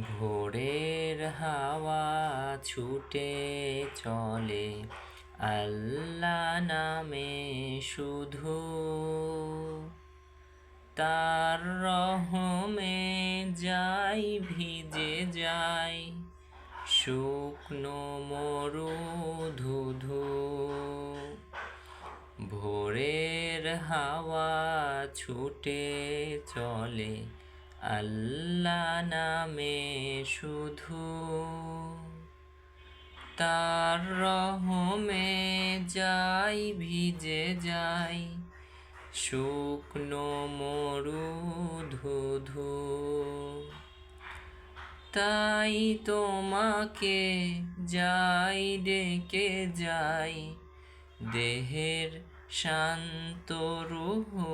ভোরের হাওয়া ছুটে চলে। আল্লাহ নামে শুধু তার রহমে যাই, ভিজে যাই। শুকনো মরু ধুধু ভোরের হাওয়া ছুটে চলে। আল্লাহ নামে শুধু তার রহমে যাই, ভিজে যাই, শুকনো মরু ধুধু। তাই তোমাকে যাই, ডেকে যাই, দেহের শান্ত রুহু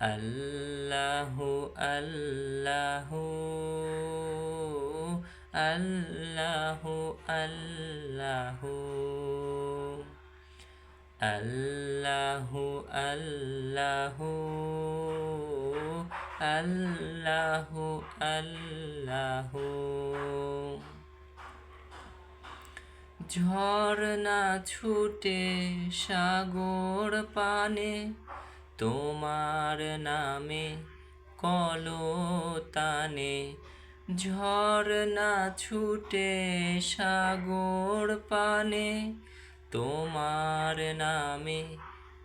আল্লাহু আল্লাহু আল্লাহু আল্লাহু আল্লাহু আল্লাহু আল্লাহু আল্লাহু। ঝর্ণা ছুটে সাগর পানে তোমার নামে কলতানে ঝর্ণা ছুটে সাগর পানে তোমার নামে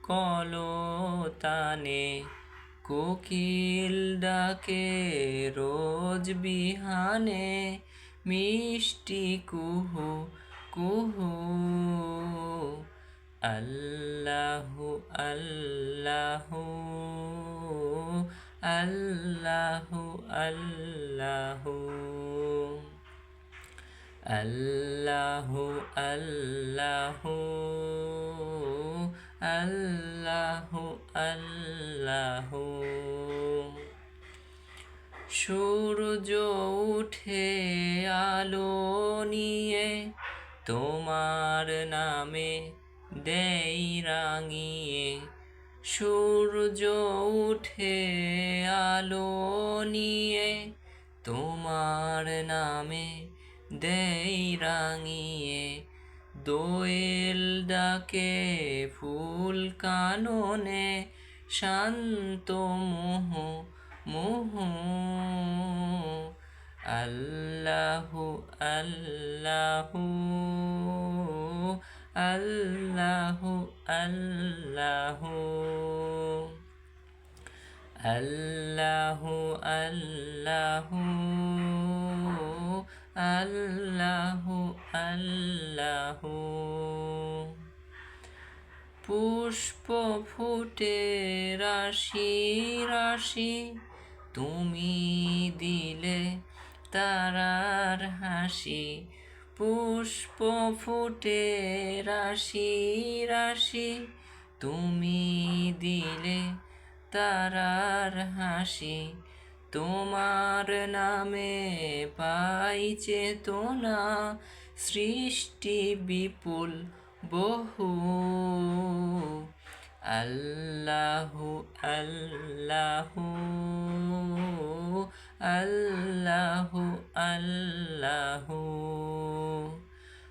কলতানে কোকিল ডাকে রোজ বিহানে মিষ্টি কুহু কুহু আল্লাহু আল্লাহু আল্লাহু আল্লাহু আল্লাহু আল্লাহু আল্লাহু আল্লাহু সূর্য উঠে আলো নিয়ে তোমার নামে দেই রাঙিয়ে সূর্য উঠে আলো নিয়ে তোমার নামে দেই রাঙিয়ে দোয়েল ডাকে ফুল কাননে, শান্ত মোহ মোহ। আল্লাহু আল্লাহু। আল্লাহু আল্লাহু। আল্লাহু আল্লাহু। আল্লাহু আল্লাহু। পুষ্প ফুটে রাশি রাশি। তুমি দিলে তারার হাসি। পুষ্প ফুটে রাশি রাশি। তুমি দিলে তারার হাসি। তোমার নামে পাই চেতনা সৃষ্টি বিপুল বহু। আল্লাহু আল্লাহু আল্লাহু আল্লাহু।